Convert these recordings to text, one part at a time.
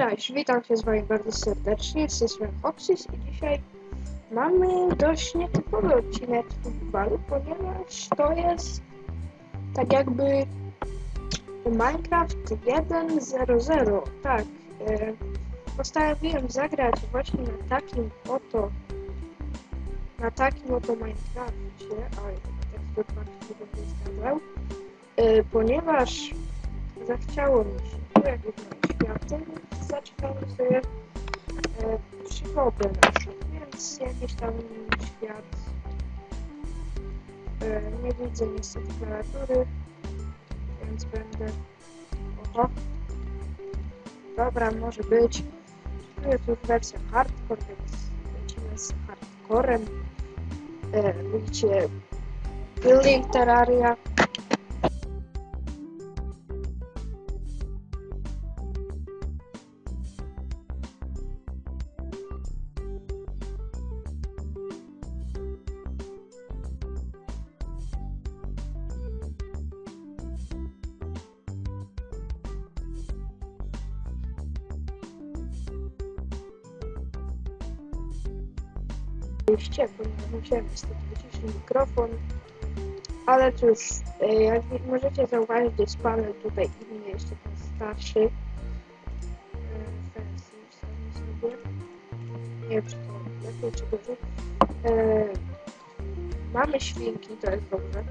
Cześć, witam się z Wami bardzo serdecznie, z strony Foxys i dzisiaj mamy dość nietypowy odcinek Futbalu, ponieważ to jest tak jakby Minecraft 1.0.0. Tak, e, postanowiłem zagrać właśnie na takim oto na takim oto Minecrafcie, ale tak to nie zgadzał, e, ponieważ zachciało mi się pojawić na światy, więc zaczynamy sobie e, przygodę naszą, więc jakiś tam świat e, nie widzę niestety klawiatury, więc będę oho. Dobra, może być. Tu jest już wersja hardcore, więc lecimy z hardcorem. E, widzicie building terraria ponieważ musiałem niestety wyciszyć mikrofon. Ale cóż, e, jak możecie zauważyć, jest tutaj inny, jeszcze ten starszy. Sobie. Nie wiem, czy to lepiej, czy gorzej. E, Mamy świnki, to jest dobrze.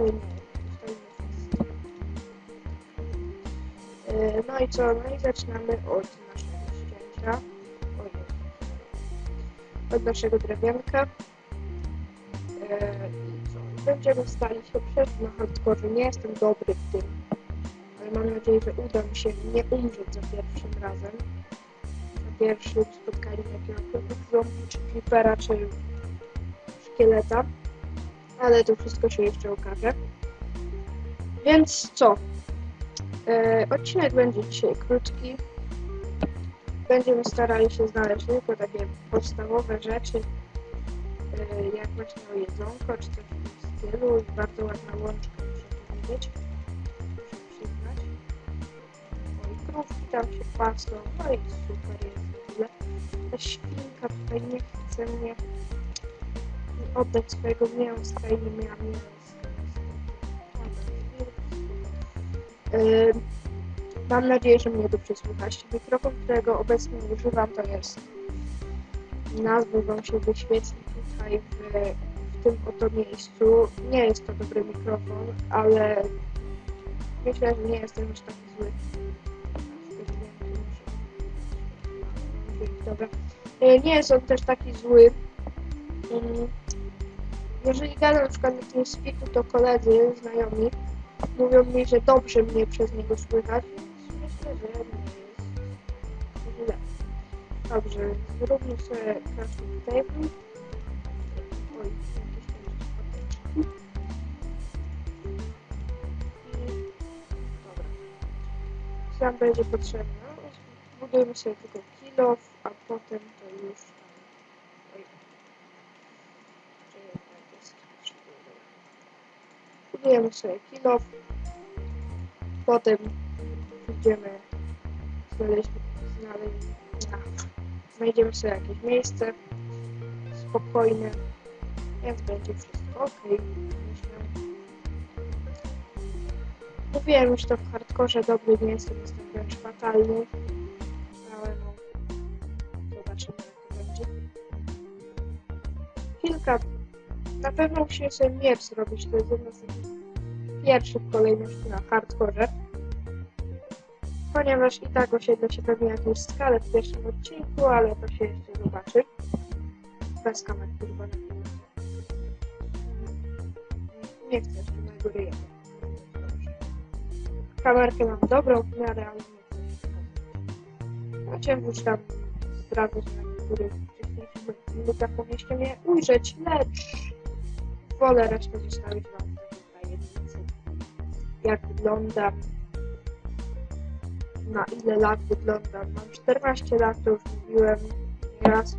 O nie, tutaj nie jest. E, No i co? No i zaczynamy od naszego ścięcia. Od naszego drewienka. E, I? Będziemy stali się przejść na hardcore. Nie jestem dobry w tym, ale mam nadzieję, że uda mi się nie umrzeć za pierwszym razem. Za pierwszym spotkaniem jakiegoś zombie, czy creepera, czy szkieleta. Ale to wszystko się jeszcze okaże. Więc co? E, odcinek będzie dzisiaj krótki będziemy starali się znaleźć tylko takie podstawowe rzeczy, yy, jak właśnie jedzonko, czy coś w tym stylu. I bardzo ładna łączka, muszę powiedzieć. Muszę przyznać. O, i krówki tam się pasą. No i super jest w ogóle. Ta świnka tutaj nie chce mnie oddać swojego mięska i nie miała mięska. Yy, Mam nadzieję, że mnie dobrze słychać. Mikrofon, którego obecnie używam, to jest nazwy Wam się wyświetli tutaj w, w tym oto miejscu. Nie jest to dobry mikrofon, ale myślę, że nie jest też aż taki zły. Dobra. E, Nie jest on też taki zły. Mm, Jeżeli gadam na przykład na tym spiku, to koledzy, znajomi mówią mi, że dobrze mnie przez niego słychać, jest źle. Dobrze, zróbmy sobie crafting table. Oj, jakieś tam patyczki. I dobra. Co nam będzie potrzebne? Budujemy sobie tylko kilof, a potem to już tam... Oj. Czy jednak jest Budujemy sobie kilof. Potem idziemy znaleźć, znaleźć, na, znajdziemy sobie jakieś miejsce spokojne, więc będzie wszystko ok. Myślę. Mówiłem już to w hardkorze, dobry nie jestem, jestem wręcz fatalny, ale no, zobaczymy jak to będzie. Kilka, na pewno musimy sobie miecz zrobić, to jest jedna z pierwszych kolejności na hardkorze ponieważ i tak osiedle się pewnie jakąś skalę w pierwszym odcinku, ale to się jeszcze zobaczy. Bez kamer na chwilę. Nie chcę jeszcze mojego ryja. Kamerkę mam dobrą w miarę, ale nie chcę. Chciałem już tam zdradzać na niektórych wcześniejszych minutach mogliście mnie ujrzeć, lecz wolę resztę zostawić wam w tajemnicy. Jak wyglądam, na ile lat wyglądam. Mam 14 lat, to już mówiłem raz.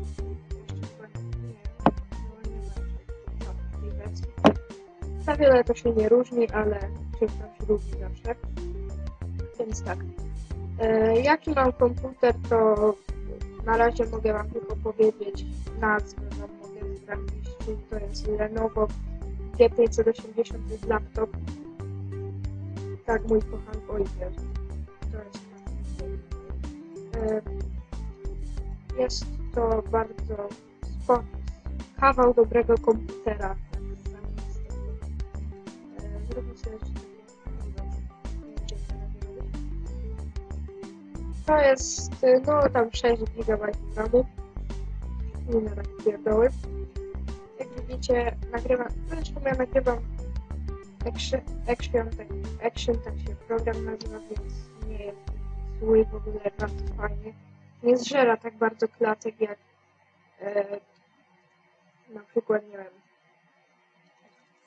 Jeszcze chyba nie, nie ma tej wersji. Za wiele to się nie różni, ale czymś tam się różni zawsze. Więc tak. E, jaki mam komputer, to na razie mogę Wam tylko powiedzieć nazwę, Wam mogę sprawdzić, to jest Lenovo G580 to jest laptop. Tak, mój kochany ojciec. To jest e, Jest to bardzo spo, kawał dobrego komputera. E, Zróbmy sobie jeszcze To jest, no tam 6 GB RAMu. Nie na tak pierdoły. Jak widzicie, nagrywam, zresztą ja nagrywam Action, tak, action, tak się program nazywa, więc nie jest zły w ogóle, bardzo fajnie. Nie zżera tak bardzo klatek jak e, na przykład, nie wiem,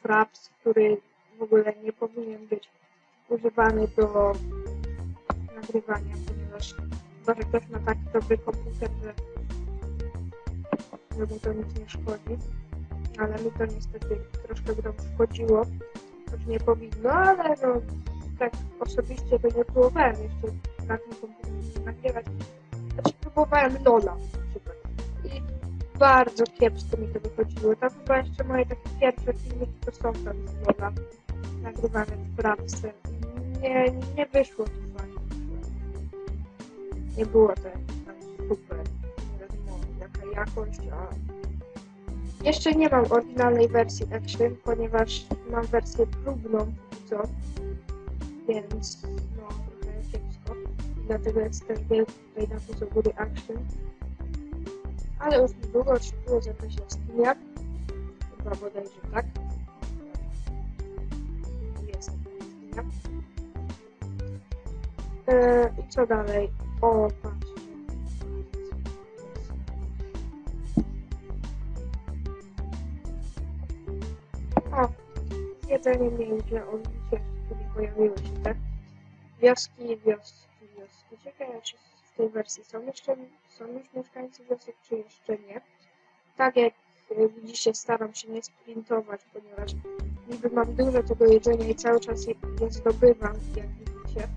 Fraps, który w ogóle nie powinien być używany do nagrywania, ponieważ chyba, że ktoś ma tak dobry komputer, że, że mu to nic nie szkodzi. Ale mi to niestety troszkę domu szkodziło, choć nie powinno, ale no tak osobiście to nie próbowałem jeszcze na tym komputerze nagrywać. Znaczy próbowałem Lola na przykład. I bardzo kiepsko mi to wychodziło. Tam chyba jeszcze moje takie pierwsze filmiki to są tam z Lola nagrywane w pracę. Nie, nie wyszło to fajnie. Nie było to jakieś tam super. Nie wiadomo jaka jakość, a jeszcze nie mam oryginalnej wersji Action, ponieważ mam wersję próbną co, więc no trochę kiepsko. Dlatego jest też wielki tutaj napis u góry Action. Ale już niedługo oczekuję jakaś jaskinia. Chyba bodajże tak. Jest jaskinia. Eee, I co dalej? O, patrzcie. Jedzenie miękkie, o widzicie, tu nie pojawiły się te wioski, wioski, wioski. Ciekawe, czy w tej wersji są jeszcze, są już mieszkańcy wiosek, czy jeszcze nie. Tak jak e, widzicie, staram się nie sprintować, ponieważ niby mam dużo tego jedzenia i cały czas je, je zdobywam, jak widzicie.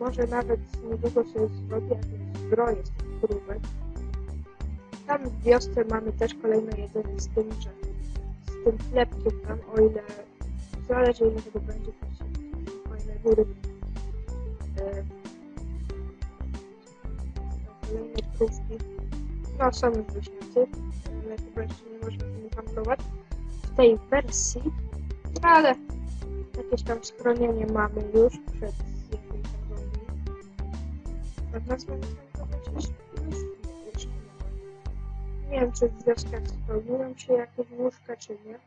Może nawet niedługo sobie zrobię jakieś zbroje z tych krówek. Tam w wiosce mamy też kolejne jedzenie z tym, że tym chlebkiem tam, o ile zależy ile tego będzie, to są fajne góry. E, kolejne krówki. No są już wyśmiaty, ale chyba jeszcze nie można z nimi handlować w tej wersji, ale jakieś tam schronienie mamy już przed jakimś zombie. Od nas handlować jeszcze? Nie wiem, czy w wioskach spełniują się jakieś łóżka, czy nie.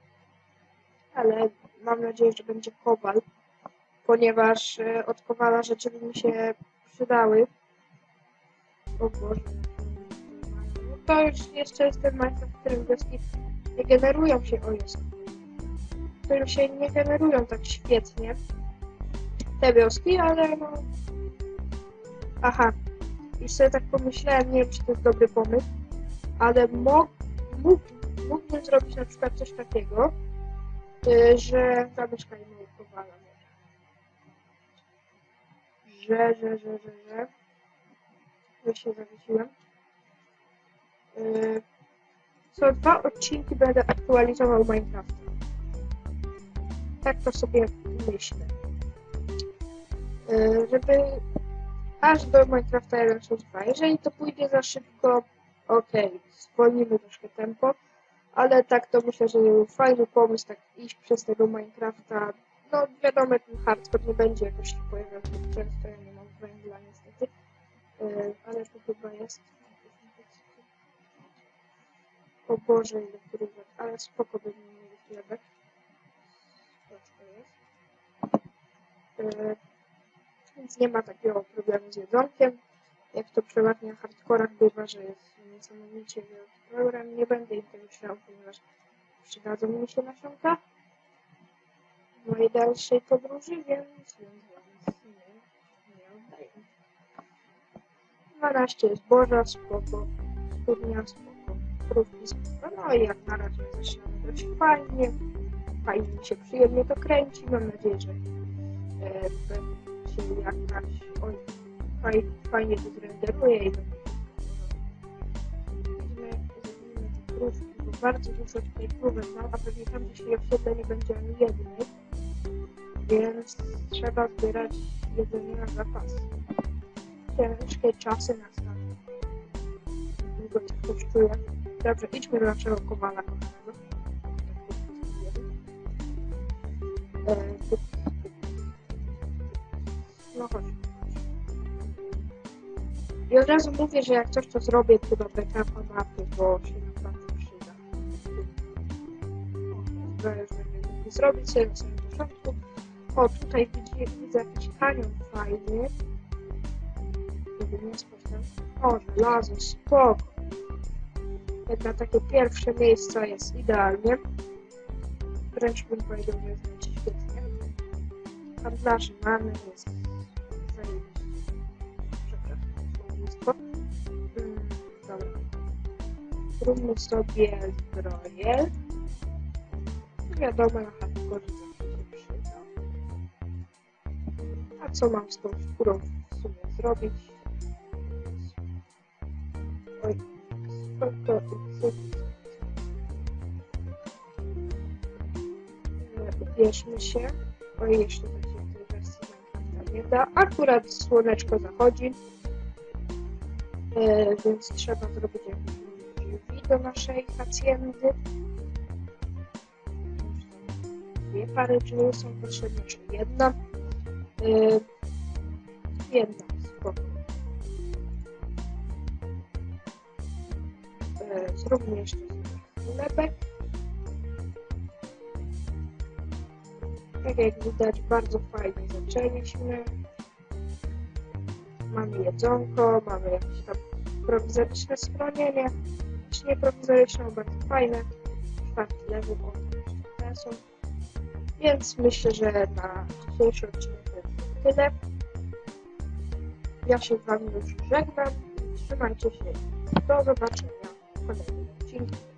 Ale mam nadzieję, że będzie kowal, ponieważ e, od kowala rzeczy mi się przydały. O Boże. No to już jeszcze jest ten Minecraft, w którym wioski nie generują się, o jest, w którym się nie generują tak świetnie te wioski, ale no... Aha, i sobie tak pomyślałem, nie wiem, czy to jest dobry pomysł, ale mógł, mógł, mógłbym zrobić na przykład coś takiego, y, że Kowala może. Że, że, że, że, że. Ja się zawiesiłem. Y, Co dwa odcinki będę aktualizował Minecraft. Tak to sobie myślę. Y, Żeby aż do Minecrafta 1.6.2. Jeżeli to pójdzie za szybko, okej, zwolnimy troszkę tempo, ale tak to myślę, że fajny pomysł, tak iść przez tego Minecrafta. No wiadomo, ten hardcore nie będzie jakoś się pojawiał często, ja nie mam węgla niestety, Yy, ale to chyba jest. O Boże, ile krówek, ale spoko będziemy mieli chlebek. Co jest? Yy, więc nie ma takiego problemu z jedzonkiem. Jak to przeważnie na hardkorach bywa, że jest niesamowicie wielki program. Nie będę tego śmiał, ponieważ przydadzą mi się nasionka w mojej dalszej podróży, więc, nie, nie oddaję. 12 zboża, spoko. Studnia, spoko. Krówki, spoko. No i jak na razie zaczynamy dość fajnie. Fajnie mi się przyjemnie to kręci. Mam nadzieję, że e, się jakaś... Oj, faj, fajnie to zrenderuje i będzie bardzo dużo tutaj krówek mam, a pewnie tam gdzieś jej osiedle nie będzie ani. Więc trzeba zbierać jedzenie na zapas. Ciężkie czasy nastaną. Długo to coś czuję. Dobrze, idźmy do naszego kowala kochanego. No chodź. I od razu mówię, że jak coś to zrobię, to do backupa mapy, bo się To zrobić sobie na samym początku. O, tutaj widzę, widzę jakiś kanion fajny. Nie tam. O, żelazo, spoko. Jak na takie pierwsze miejsca jest idealnie. Wręcz bym powiedział, że jest będzie świetnie. Handlarzy mamy, jest zajebiście. Przepraszam, słownictwo. Mm, Dobra. Zróbmy sobie zbroję. Wiadomo, na hardcore zawsze się przyda. A co mam z tą skórą w sumie zrobić? Oj. E, Ubierzmy się. Oj, jeszcze tak się w tej wersji Minecrafta nie da. Akurat słoneczko zachodzi. E, więc trzeba zrobić jakieś drzwi do naszej hacjendy. Dwie pary drzwi są potrzebne, czy jedna. E, jedna, spoko. E, zróbmy jeszcze chlebek. Tak jak widać, bardzo fajnie zaczęliśmy. Mamy jedzonko, mamy jakieś tam prowizoryczne schronienie. Czy nie prowizoryczne, ale bardzo fajne. Czwarty level, o, jeszcze te są. Więc myślę, że na dzisiejszy odcinek to tyle. Ja się z Wami już żegnam. Trzymajcie się. Do zobaczenia w kolejnym odcinku.